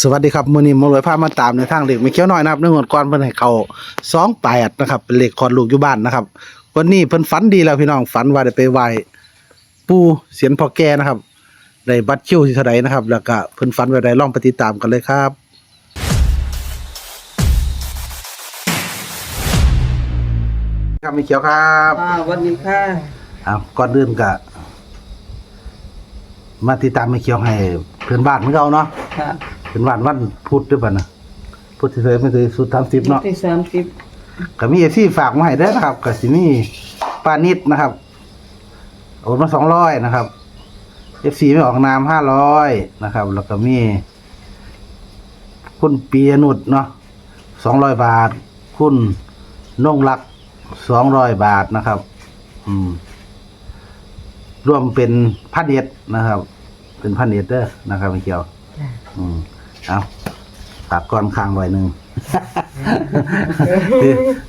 สวัสดีครับมื้อนี้หมารวยพามาตามในทางเด็กไม่เคี้ยวน้อยนะครับในงวดก่อนเพิ่นให้เข้า28นะครับ เป็นเลขคลอดลูกอยู่บ้านนะครับ วันนี้เพิ่นฝันดีแล้วพี่น้องฝันว่าได้ไปไหว้ปู่เสียนพ่อแก่นะครับได้บัตรคิวที่เท่าใดนะครับ แล้วก็เพิ่นฝันไว้ใดลองไปติดตามกันเลยครับครับไม่เขียวครับอ่าวันนี้ค่ะอ่าก่อนอื่นก็มาติดตามไม่เขียวให้เพื่อนบ้านของเราเนาะค่ะ เป็นวันวันพุธด้วยป่ะนะพุธที่เคยไม่เคยสุดทำสิบเนาะที่สามสิบก็มีเอฟซีฝากมาให้เด้อนะครับก็สิมีปานิดนะครับโอนมาสองร้อยนะครับเอฟซีไม่ออกนามห้าร้อยนะครับ แล้วก็มี คุณปียนุชเนาะสองร้อยบาท คุณนงรักสองร้อยบาทนะครับ อืม รวมเป็นพันเอ็ดนะครับ เป็นพันเอ็ดเด้อนะครับไม่เกี่ยวจ้ะอืม เอาฝากก่อนค้างไว้หนึ่ง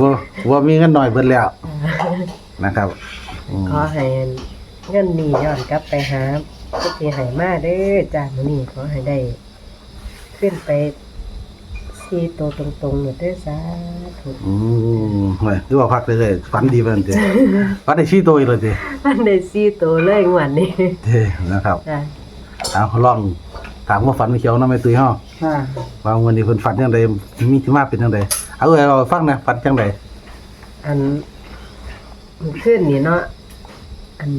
ว่าว่ามีเงินหน่อยเบิดแล้วนะครับอืมขอให้เงินนี้ย้อนกลับไปหาผู้ที่ให้มาเด้อจ้ามื้อนี้ขอให้ได้ขึ้นไปซีโตวตรงๆเนี่ยเด้อสาธุอืมเฮ้ยดูว่าพักเลยๆฝันดีเพิ่นเด้ฝันได้ชี้ตัวอีกเลยเด้มันได้ซีโตวเลยงวดนี้เด้นะครับจ้า เอาลอง ถามว่าฝันไม่เขียวนำไม่ตุ้ยเฮาค่ะ ว่าวันนี้เพิ่นฝันจังไดมีที่มาเป็นจังไดเอาเอ้ยเอาฟังนะฝันจังไดอันมันขึ้นนี่เนาะอัน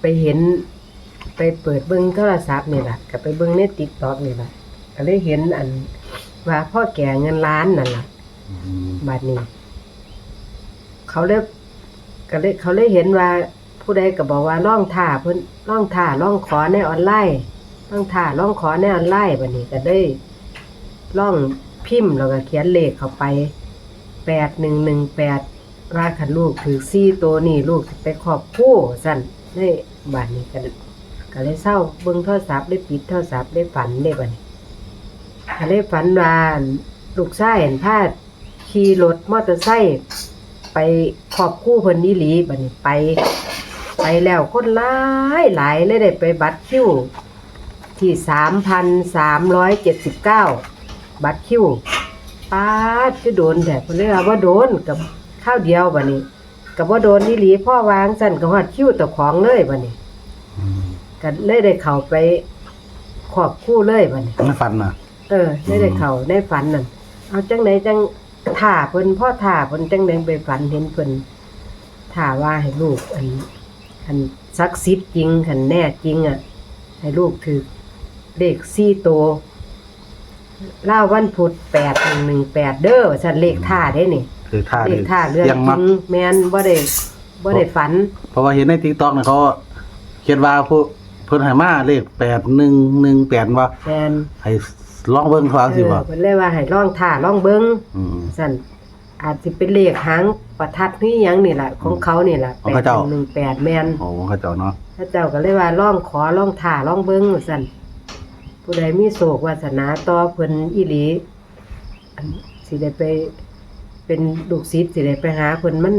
ไปเห็น ไปเปิดเบิ่งโทรศัพท์นี่ล่ะก็ไปเบิ่งใน TikTok นี่ล่ะก็เลยเห็นอันว่าพ่อแก่เงินล้านนั่นล่ะอืมบัดนี้ เขาเลยก็เลยเขาเลยเห็นว่าผู้ใดก็บอกว่าล่องท่าเพิ่นล่องท่าล่องขอในออนไลน์ ล่องท่าล่องขอในออนไลน์บัดนี้ก็ได้ล่องพิมพ์แล้วก็เขียนเลขเข้าไปแปดหนึ่งหนึ่งแปดว่าคันลูกถือซี่ตัวนี่ลูกไปขอบคู่สั่นได้บัดนี้ก็ก็เลยเศร้าเบิ่งโทรศัพท์ได้ปิดโทรศัพท์ได้ฝันได้บัดนี้ก็เลยฝันว่าลูกชายเห็นพาดขี่รถมอเตอร์ไซค์ไปขอบคู่เพิ่นนี่หลีบัดนี้ไป ไปแล้วคนหลายหลายเลยได้ไปบัตรคิว ที่สามพันสามร้อยเจ็ดสิบเก้าบัตรคิวป้าดจะโดนแต่เพิ่นเลยว่าบ่โดนกับข้าวเดียวบัดนี้กับว่าโดนนี่หลีพ่อวางสั่นกับฮอดคิวต่อของเลยบัดนี้อืมก็เลยได้เข้าไปขอบคู่เลยบัดนี้ไม่ฝันน่ะเออได้ได้เขาได้ฝันนั่นเอาจังไหนจังถ่าเพิ่นพ่อถ่าเพิ่นจังไหนไปฝันเห็นเพิ่นถ่าว่าให้ลูกอันอันซักซิดจริงขันแน่จริงอะให้ลูกถือ เลขสี่ตัวเล่าวันพุธแปดหนึ่งหนึ่งแปดเด้อฉันเลขท่าได้นี่คือท่าเลนี่ขท่าเรื่องยังจมัริกงแมนบ่ได้บ่ได้ฝัน เพราะว่าเห็นใน TikTok เนี่ยเขาเขียนว่าผู้เพิ่นให้มาเลข8118ว่าแมนให้ลองเบิ่งฟังเอสิอว่าเพิ่นเลยว่าให้ลองท่าลองเบิ่งอืมสั่นอาจจะเป็นเลขหางประทัดนี่ยังนี่แหละของเขานี่แหละของเขาเจ้าหนึ่งแปดแมนโอ้เขาเจ้าเนาะพระเจ้าก็เลยว่าล่องขอล่องถ่าล่องเบิ้งสั่น ผู้ใดมีโศกวาสนาต่อเพิ่นอีหลีอันสิได้ไป เป็นลูกศิษย์สิได้ไปหาเพิ่นมัน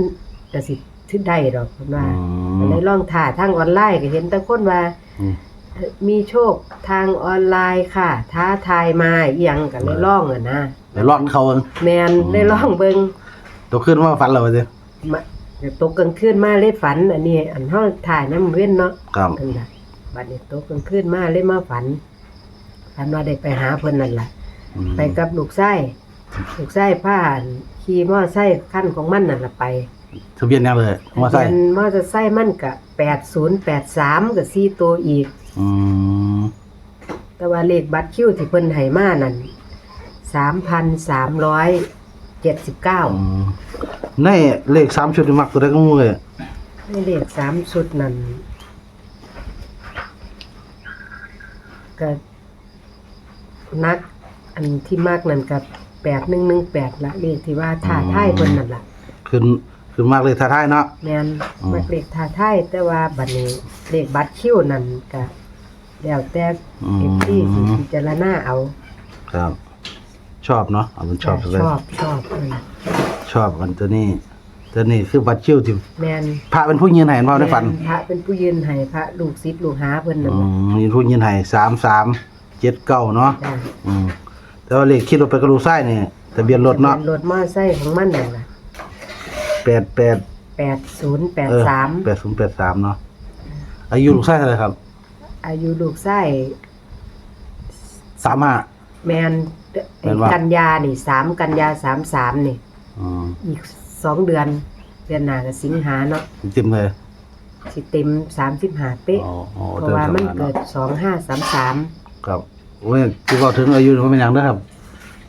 ก็สิถึงได้ดอกเพิ่นว่าอืก็มเลยล่องถ่าทางออนไลน์ก็เห็นแต่คนว่า อืมเอ่อมีโชคทางออนไลน์ค่ะ ท้าทายมาอีหยังก็เลยล่องอะนะเดี๋ยวลองเขาเบิ่งแมนได้ล่องเบิ่งตัวขึ้นว่าฝันแล้วว่าสิมาเดี๋ยวตกกลางคืนมาเลยฝัน อันนี้ อันห้องถ่ายน้ำเว้นเนาะครับ อันน่ะบัดนี้ตกกลางคืนมาเลยมาฝัน ฝันว่าได้ไปหาเพิ่นนั่นแหละอืมไปกับลูกไส้ลูกไส้ผ้าขี่มอไซค์ขั้นของมันนั่นละไปทะเบียนยังเลยมาใส่ทะเบียนมอเตอร์ไซค์มันกะแปดศูนย์แปดสามกับสี่ตัวอีก อืมแต่ว่าเลขบัตรคิวที่เพิ่นให้มานั่นสามพันสามร้อยเจ็ดสิบเก้าอืมในเลข3ชุดนี่มักตัวใดก็มูเลยในเลขสามชุดนั่นก็ นัก อันที่มากนั่นกับแปดหนึ่งหนึ่งแปดละเลขที่ว่าท่าท่ายเพิ่นนั่นล่ะขึ้นขึ้นมากเลยท้าทายเนาะแมนอืมมักเลขท่าท่ายแต่ว่าบัดนี้เลขบัตรคิวนั่นก็แล้วแต่เอฟซีสิพิจารณาเอา ครับ ชอบเนาะเอามันชอบเลยชอบชอบเออชอบมันตัวนี้ตัวนี้คือบัตรคิวที่แมนพระเป็นผู้ยืนให้เห็นพ่อได้ฝันแม่พระเป็นผู้ยืนให้พระลูกศิษย์ลูกหาเพิ่นนั่นอืน่ะมมีผู้ยืนให้สามสาม เจ็ดเก้าเนาะจ้ะอืมแต่ว่าเลขคิดรถไปกระดูกไส้นี่ทะเบียนรถเนาะทะบียรถมอไซค์ของมันนั่นล่ะแปดแปดแปดศูนย์แปดเออสามแปดศูนย์แปดสามเนาะอายุลูกไส้เท่าไหร่ครับอายุลูกไส้สามห้า แมนแม่นว่า กันยานี่สามกันยาสามสามนี่ อืมอีกสองเดือน เดือนหน้าก็สิงหาเนาะเต็มเลยสิเต็มสามสิบห้าเป๊ะ อ๋ออ๋อเพราะว่ามันเดืเกิอดสองห้าสามสาม ครับโอ้ยที่บอกถึงอายุมันเป็นอย่างนั้นครับ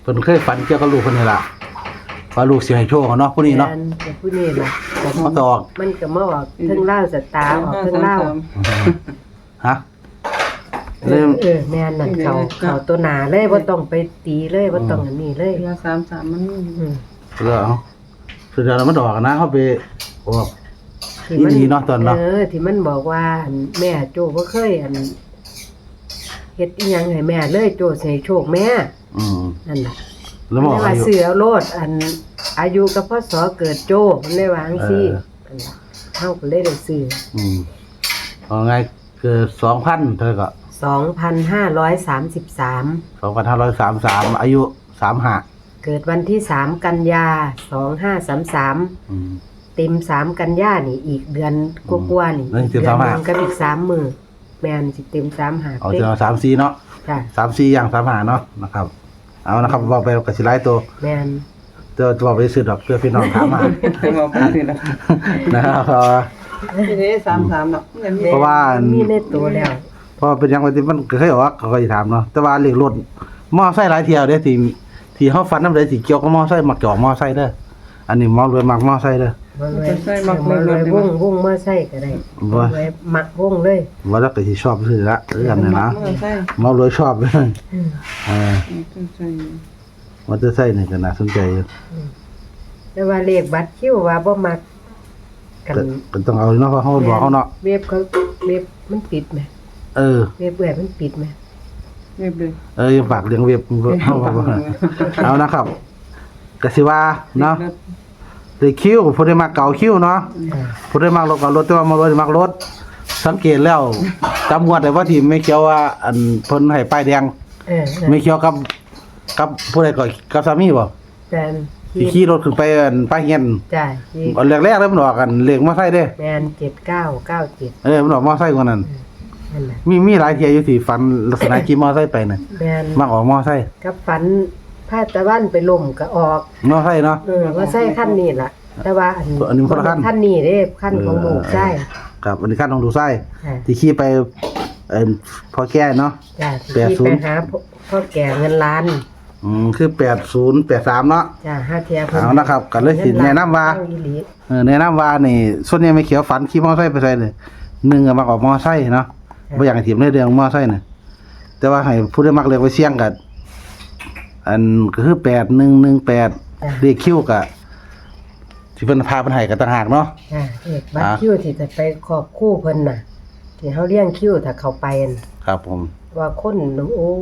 เพิ่นเคยฝันเกี่ยวกับลูกเพิ่นนี่ล่ะว่าลูกสิให้โชคเขาเนาะผู้นี้เนาะแม่แต่ผู้นี้ล่ะแต่มันก็ออกมันก็มาออกเทิงเล่าวสตาร์ออกเทิงเล่าวฮะเอเริ่อมเออแม่นนั่นเขาเขาตัวหนาเลยว่าต้องไปตีเลยว่าต้องอันนี้เลยเวลาสามสามมันอืมเรื่องเอาคือเดี๋ยวมันออกนะเขาไปออก ที่มัอีหลีเนาะตอนเนาะ เออที่มันบอกว่าอันแม่โจบ่เคยอันเฮ็ดอีหยังให้แม่เลยโจสิให้โชคแม่อืมนั่นน่ะแล้วหมอมันเลยว่าอายุ เสือโลดอันอายุกับพ่อสอเกิดโจมันเลยว่าจังซี่เออ นั่นล่ะเฮาก็เลยได้ซื้ออืมเอาไงเกิดสองพันเธอก็2,533 สองพันห้าร้อยสามสามอายุสามห้าเกิดวันที่ 3 กันยา 2533 อืม เต็มสามกันยานี่อีกเดือนกว่าๆนี่เดือนเต็มเดืสามหห้านึงกับอีกสามมือ แม่นสิเต็มสามหาเอาเป๊ะจะสามสี่เนาะจ้ะสามสี่อย่างสามห้าเนาะนะครับ เอานะครับบอกไปกระสิไลตัวแม่นเจะจะบอกไปซื้อดอกเพื่อพี่น้องถามมาไปบอกไปสิละนะครับเพราะว่า ทีนี้สามสามเนาะเงินมีเพราะว่า มีในตัวแล้วเพราะว่าเป็นอยังไงที่มันเคยออกเขาก็จะถามเนาะแต่ว่าเรียกรถมอไซค์หลายเที่ยวเด้อที่ที่เขาฟันน้ำเลยที่เกี่ยวกับมอไซค์มักจอกมอไซค์เด้ออันนี้มอรวยมักมอไซค์เด้อ มาเลยมาเลยวงวงมาใส่ก็ได้ว่ไว้มักวงเลยว่าแล้วก็สิชอบซื้อละเรื่องนี้นะมันใช่มอรวยชอบเลยเออมันใช่มอเตอร์ไซค์นี่ก็น่าสนใจอยู่แต่ว่าเลขบัตรคิวว่าบ่มักกันก็ก็ต้องเอาเนาะเพราะเขาบอกเขาเนาะเว็บเขาเว็บมันปิดไหมเออเว็บเว็บมันปิดไหมเรียบเลยเออยังฝากเลี้ยงเว็บเอาเอานะครับก็สิว่าเนาะ ได้คิวผู้ได้มาเก่าคิวเนาะอ่าผู้ได้มารถกับรถแต่ว่ามารถมักรถสังเกตแล้วจำงวดได้ว่าที่ไม่เกี่ยวว่าอันเพิ่นให้ป้ายแดงเออไม่เกี่ยวกับกับผู้ใดก่อนกับสามีบ่แฟนที่ขี่รถขึ้นไปอันป้ายเฮียนจ้ะที่อันแรกๆแล้วมันออกกันเลขมอไซค์เด้แมนเจ็ดเก้าเก้าเจ็ดเออมันออกมอไซค์กว่านั้น นั่นแหละมีมีหลายเที่ยอยู่ที่ฝันลักษณะขี่มอไซค์ไปน่ะแมนมักออกมอไซค์กับฝัน ผ้าตะวันไปล่มก็ออกมอไซค์เนาะ เออว่าใช่ขั้นนี้ล่ะ แต่ว่าอันอันนี้คนละขั้น ขั้นนี้เด้ขั้นของลูกใช่ครับอันนี้ขั้นของดูไส้ค่ะที่ขี่ไปเอ่อพอแก่เนาะ จ้ะแปดที่ศูไปนย์ หาพ่อพ่อแก่เงินล้านอืมคือ80 83เนาะ จ้ะห้าเทียเอานะครับก็เลยสิแนะนำว่า เออีหลีเออแนะนำว่านี่ส่วนใหญ่ไม่เขียวฝันขี่มอไซค์ไปใส่เลยหนึ่งก็มักออกมอไซค์เนาะบ่อยากให้ถีบในเรื่องมอไซค์น่ะแต่ว่าให้ผู้ได้มักเลือกไว้เสี่ยงกัน อันก็คือ8118เลขคิวก็ที่เพิ่นพาเพิ่นให้ก็ต่างหากเนาะจ้ะเอกบัตรอ่าคิวที่จะไปขอบคู่เพิ่นน่ะ ที่เฮาเลี้ยงคิวถ้าเขาไปน่ะครับผม ว่าคนโอ้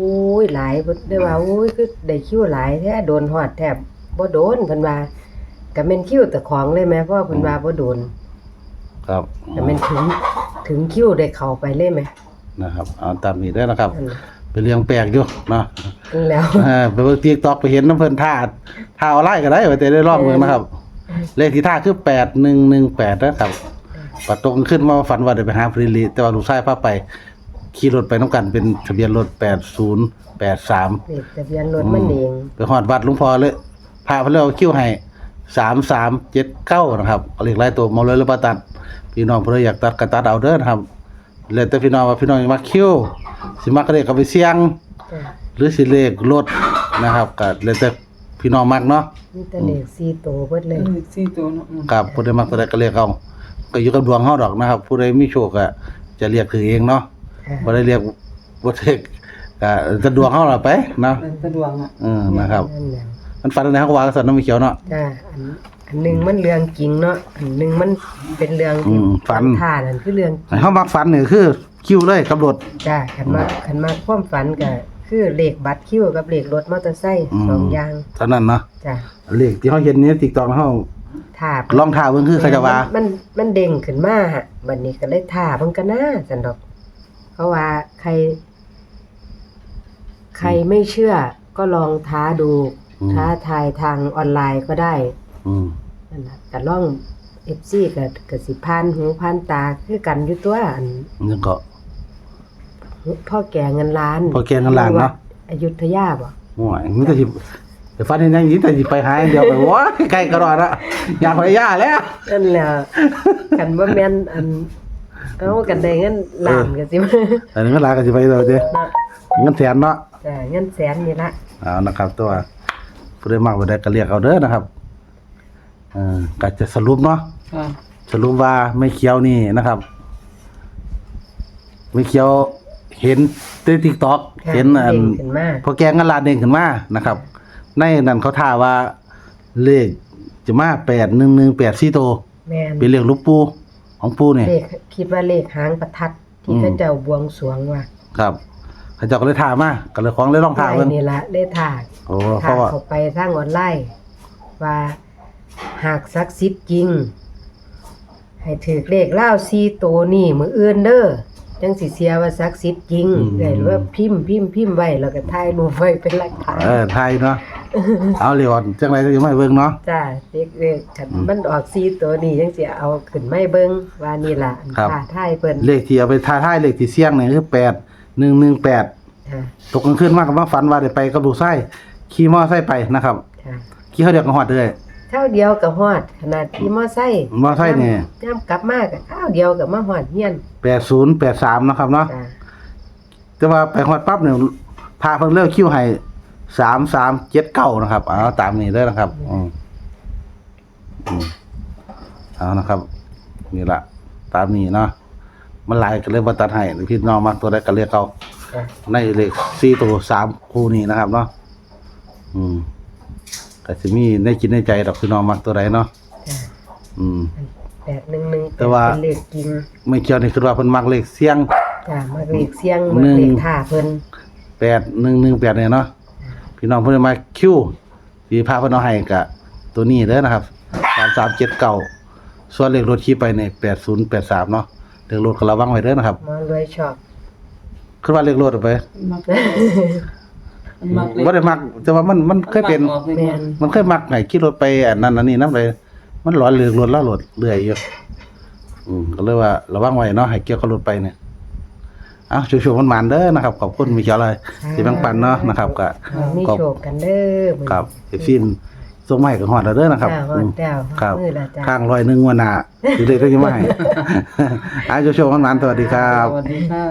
ยหลายเพิ่นได้ว่าโอ้ยคือได้คิวหลายแท้โดนฮอดแทบบ่โดนเพิ่นว่าก็แม่นคิวแต่ของเลยแม่เพราะว่าเพิ่นว่าบ่โดนครับก็แม่นถึงถึงคิวได้เข้าไปเลยไหมนะครับเอาตามนี้ได้อนะครับนั่นน่ะ เป็นเรื่องแปลกอยู่เนาะนั่นแล้วเออไปเบิ่ง TikTok ไปเห็นน้ำเพิ่นท่าท่าออนไลน์ก็ได้ว่าแต่ได้รอบเมืองนะครับ เลขที่ท่าคือ8118นะครับปัดตรงขึ้นมาฝันว่าได้ไปหาฟรีลีแต่ว่าลูกชายพาไปขี่รถไปน้ำกันเป็นทะเบียนรถ8083เลขทะเบียนรถมันเองไปฮอดวัดหลวงพ่อเลยพาเพิ่นเลยเอาคิวให้3379นะครับเอาเลขหลายตัวมาเลยหรือบ่ตัด พี่น้องเพิ่นอยากตัดก็ตัดเอาเด้อนะครับแล้วแต่พี่น้องว่าพี่น้องอยากมาคิว สิมักก็เลขก็ไปเสี่ยง จ้ะหรือสิเลขรถนะครับก็แล้วแต่พี่น้องมักเนาะมีแต่เลข4ตัวเบิดเลยสี่ตัวเนาะครับผู้ใดมักตัวใดก็เรียกเอาก็อยู่กับดวงเฮาดอกนะครับผู้ใดมีโชคก็จะเรียกคือเองเนาะค่ะบ่ได้เรียกบ่เทกก็จะดวงเฮาล่ะไปเนาะเป็นสะดวกอะ เออนะครับ นั่นแหละมันฝันอะไรเฮาก็ว่ากันซั่นเนาะมีเขียวเนาะ จ้ะอันอันหนึงมันเรื่องจริงเนาะอันหนึงมันเป็นเรื่องอืมฝัน ท่านั่นคือเรื่องให้เฮามักฝันนี่คือ คิวเลยกับรถ จ้ะคันมาคันมาความฝันก็คือเลขบัตรคิวกับเลขรถมอเตอร์ไซค์อืม สองอย่างเท่านั้นเนาะจ้ะเลขที่เฮาเห็นใน TikTok เฮาท่าลองท่าเบิ่งคือเขาจะว่า มันมันเด้งขึ้นมาฮะบัดนี้ก็เลยท่าเบิ่งกันนะสันดอกเพราะว่าใคร ใครไม่เชื่อก็ลองท้าดู อืม ท้าทายทางออนไลน์ก็ได้ อืมนั่นล่ะก็ลอง FC ก็ก็สิผ่านหูผ่านตาคือกันอยู่ตัวอันนี่ก็ พ่อแก่เงินล้านพ่อแก่เงินล้านเนาะ อยุธยาบ่โอ้ยมันจะสิไปฟันเห็นอย่างนี้แต่สิไปหาอย่างเดียวไปว้ายไกลกระดอนละอยากไปย่าแล้ว นั่นแหละกันบ่แม่นอันเอากันได้เงินล้านก็สิมาอันนี้ก็ลากันสิไปเราเด้เนาะเงินแสนเนาะจ้ะเงินแสนนี่ละเอานะครับตัวผู้ใดมากผู้ใดก็เรียกเอาเด้อนะครับเออก็จะสรุปเนาะ ค่ะสรุปว่าไม่เคี้ยวนี่นะครับ ไม่เคี้ยวเห็นในทิกตอกค่ะเห็นอันด้งขึ้นมาพอแกงกันลาดเด้งขึ้นมานะครับ ในนั้นเขาท่าว่าเลขจะมาแปดหนึ่งหนึ่งแปดสี่โตวแม่นเป็นเลขลูกปูของปูเนี่ย เลขคิดว่าเลขหางประทัด ที่อืม เขาเจ้าบวงสรวงว่าครับเขาเจ้าก็เลยท่ามาก็เลยของเลยลองท่าไล่เพิ่นนี่ละได้ถ่าโอ้เพถ่าราะว่า เข้าไปทางออนไลน์ว่าหากศักดิ์สิทธิ์จริง ให้ถือเลขเล่าซีโตวนี่มืออื่นเด้อจังสิเสียว่าศักดิ์สิทธิ์จริงได้ว่าพิมพ์พิมพ์พิมพ์ไว้แล้วก็ถ่ายรูปไว้เป็นหลักฐานเออไทยเนาะ เอาเรียนจังไรก็ยังไม่เบิ่งเนาะ จ้าเด็กเด็กคันมันออกซีตัวนี้จังสิเอาขึ้นไม่เบิ่งว่านี่ล่ะอันท่าทายเพิ่นเลขที่เอาไปท่าท้ายเลขที่เสี่ยงเนี่ยคือแปดหนึ่งหนึ่งแปดค่ะตกกลางคืนมากกับว่าฝันว่าได้ไปกับลูกไส้ขี่มอไซค์ไปนะครับ ค่ะขี่เขาเดียวกันหอดเลย เท่าเดียวกับฮอด ขนาดที่มอไซค์มอไซค์นี่ ย่ำกลับมาก็ข้าวเดียวกับมาฮอดเฮียนแปดศูนย์แปดสามนะครับเนาะจ้าแต่ว่าไปหอดปั๊บเนี่ยพาเพิ่งเลิกคิวให้สามสามเจ็ดเก้านะครับเอาตามนี้เลยนะครับอืมอืมเอานะครับนี่ละตามนี้เนาะมันหลายก็เลยมาตัดให้พี่น้องมากตัวใดก็เรียกเอาจ้าในเลขสี่ตัวสามคู่นี้นะครับเนาะอืม ก็สิมีได้กินในใจดอกพี่น้องมักตัวใดเนาะจ้าอืม แปดหนึ่งหนึ่งแต่ว่า เป็นเลขจริงไม่เกี่ยวนี่คือว่าเพิ่นมักเลขเสียง จ้ามาเลขเสียงมาหนึ่งเลขท่าเพิ่นแปดหนึ่งหนึ่งแปดเนี่ยเนาะพี่น้องเพิ่นมาคิวสีพาเพิ่นเอาให้กะตัวนี้เด้อนะครับสามสามเจ็ดเก้าส่วนเลขรถขี่ไปเนี่ยแปดศูนย์แปดสามเนาะเลขรถก็ระวังไว้เด้อนะครับมารวยชอบคือว่าเลขรถเอาไป มัก มันมักเลยบ่ได้มัก แต่ว่ามันมันเคยเป็น มักออกลแม่นมันเคยมักไงขี่รถไปอันนั้นอันนี้นำเลยมันหลอนเรืองรถแล้วรถเรื่อยอยู่อืมก็เลยว่าระวังไว้เนาะให้เกี่ยวกับรถไปเนี่ยเอ้าช่วยๆมันมันๆเด้อนะครับขอบคุณมีเขียวเลยที่แบ่งปันเนาะนะครับก็เอามีโชคกันเด้อมื้อนี้ครับเอฟซีนส่งมาให้กับฮอดแล้วเด้อนะครับจ้าฮออืดมแล้วครับ มือละจ้า ข้างร้อยหนึงวันหน้าสิได้ก็ยังมาให้ อาโชว์ๆมันๆสวัสดีครับ สวัสดีค่ะ